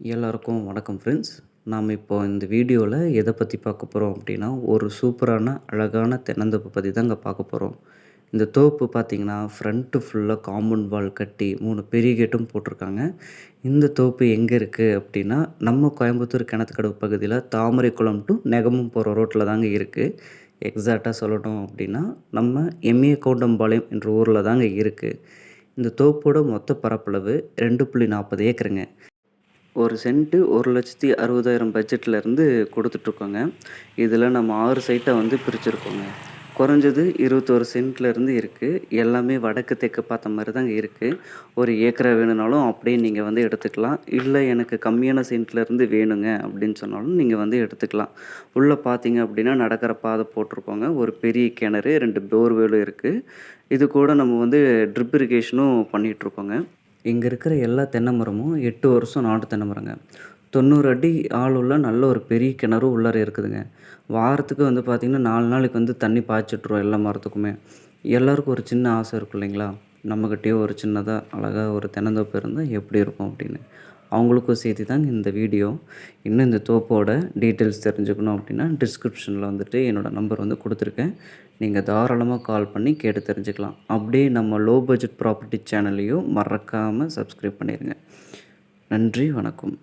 எல்லாருக்கும் வணக்கம் ஃப்ரெண்ட்ஸ் நாம் இப்போ இந்த வீடியோவில் எதை பற்றி பார்க்க போகிறோம் அப்படின்னா ஒரு சூப்பரான அழகான தென்னந்தோப்பு பற்றி தாங்க பார்க்க போகிறோம் இந்த தோப்பு பார்த்திங்கன்னா ஃப்ரண்ட்டு ஃபுல்லாக காம்பவுண்ட் வால் கட்டி மூணு பெரிய கேட்டும் போட்டிருக்காங்க. இந்த தோப்பு எங்கே இருக்குது அப்படின்னா நம்ம கோயம்புத்தூர் கிணத்துக்கடவு பகுதியில் தாமரை குளம் டு நெகமும் போகிற ரோட்டில் தாங்க இருக்குது எக்ஸாக்டாக சொல்லணும் அப்படின்னா நம்ம எம்ஏ கவுண்டம்பாளையம் என்ற ஊரில் தாங்க இருக்குது இந்த தோப்போட மொத்த பரப்பளவு ரெண்டு புள்ளி நாற்பது ஏக்கருங்க. ஒரு சென்ட்டு ஒரு லட்சத்தி அறுபதாயிரம் பட்ஜெட்லேருந்து கொடுத்துட்ருக்கோங்க. இதில் நம்ம ஆறு சைட்டை வந்து பிரிச்சுருக்கோங்க. குறைஞ்சது இருபத்தோரு சென்ட்லேருந்து இருக்குது எல்லாமே வடக்கு தெற்கு பார்த்த மாதிரி தாங்க இருக்குது ஒரு ஏக்கரை வேணும்னாலும் அப்படியே நீங்கள் வந்து எடுத்துக்கலாம். இல்லை எனக்கு கம்மியான சென்ட்லேருந்து வேணுங்க அப்படின்னு சொன்னாலும் நீங்கள் வந்து எடுத்துக்கலாம். உள்ளே பார்த்தீங்க அப்படின்னா நடக்கிற பாதை போட்டிருக்கோங்க. ஒரு பெரிய கிணறு ரெண்டு போர்வேலும் இருக்குது இது கூட நம்ம வந்து ட்ரிப் இரிகேஷனும் பண்ணிகிட்ருக்கோங்க இங்கே இருக்கிற எல்லா தென்னை மரமும் எட்டு வருஷம் நாட்டு தென்னை மரங்க. தொண்ணூறு அடி ஆள் உள்ள நல்ல ஒரு பெரிய கிணறு உள்ளார இருக்குதுங்க. வாரத்துக்கு வந்து பார்த்திங்கன்னா நாலு நாளைக்கு வந்து தண்ணி பாய்ச்சிட்ருவோம் எல்லா மரத்துக்குமே. எல்லாருக்கும் ஒரு சின்ன ஆசை இருக்கும் இல்லைங்களா? நம்மக்கிட்டேயே ஒரு சின்னதாக அழகாக ஒரு தென்னந்தோப்பு இருந்தால் எப்படி இருக்கும் அப்படின்னு. அவங்களுக்கும் சேர்த்து தாங்க இந்த வீடியோ. இன்னும் இந்த தோப்போட டீட்டெயில்ஸ் தெரிஞ்சுக்கணும் அப்படின்னா டிஸ்கிரிப்ஷனில் வந்துட்டு என்னோடய நம்பர் வந்து கொடுத்துருக்கேன். நீங்கள் தாராளமாக கால் பண்ணி கேட்டு தெரிஞ்சுக்கலாம். அப்படியே நம்ம லோ பட்ஜெட் ப்ராப்பர்ட்டி சேனலையும் மறக்காமல் சப்ஸ்கிரைப் பண்ணிடுங்க நன்றி வணக்கம்.